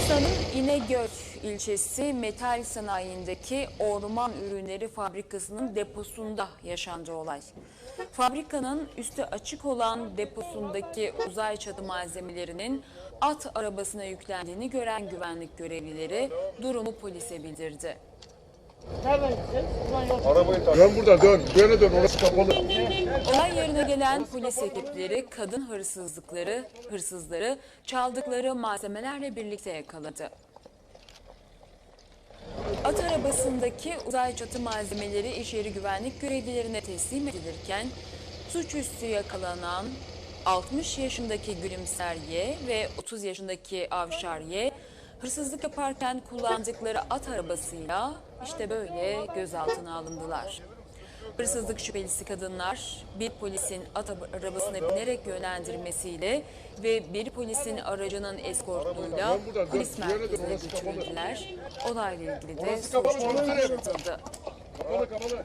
Bursa'nın İnegöl ilçesi metal sanayindeki orman ürünleri fabrikasının deposunda yaşandı olay. Fabrikanın üstü açık olan deposundaki uzay çatı malzemelerinin at arabasına yüklendiğini gören güvenlik görevlileri durumu polise bildirdi. Arabayı tak. Dön buradan dön. Döne dön orası kapalı. Olay yerine gelen polis ekipleri kadın hırsızlıkları, hırsızları çaldıkları malzemelerle birlikte yakaladı. At arabasındaki uzay çatı malzemeleri iş yeri güvenlik görevlilerine teslim edilirken suçüstü yakalanan 60 yaşındaki Gülümser Y ve 30 yaşındaki Avşar Y hırsızlık yaparken kullandıkları at arabasıyla işte böyle gözaltına alındılar. Hırsızlık şüphelisi kadınlar bir polisin at arabasına binerek yönlendirmesiyle ve bir polisin aracının eskortluğuyla polis merkezine götürüldüler. Olayla ilgili de soruşturma başlatıldı. Kapalı kapalı.